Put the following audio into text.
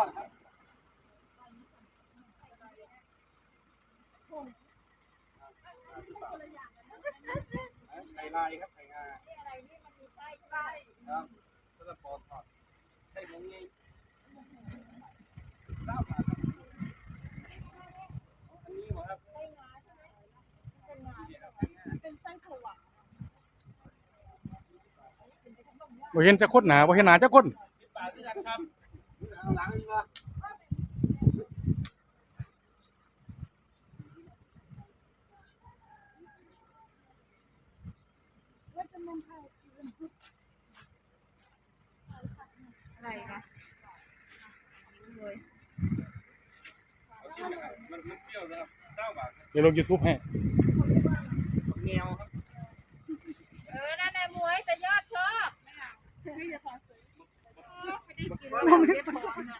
อดครับไก่ลายครับไก่งาครับแล้วก็ปอทอดไส้หมูไงเก้าบาทอันนี้เหรอครับบ่เห็นจะคนหนาเห็นหนาจะคนสิบบาทด้วยกันครับเอาหลังดีกว่าอะไรนะเอาจิ้มนะคนมันเปรี้ยวนะครับ เก้าบาทครับเดี๋ยวลง YouTube ให้แมวครับ เออนั่นแหละมวยแต่ยอดชอบมั น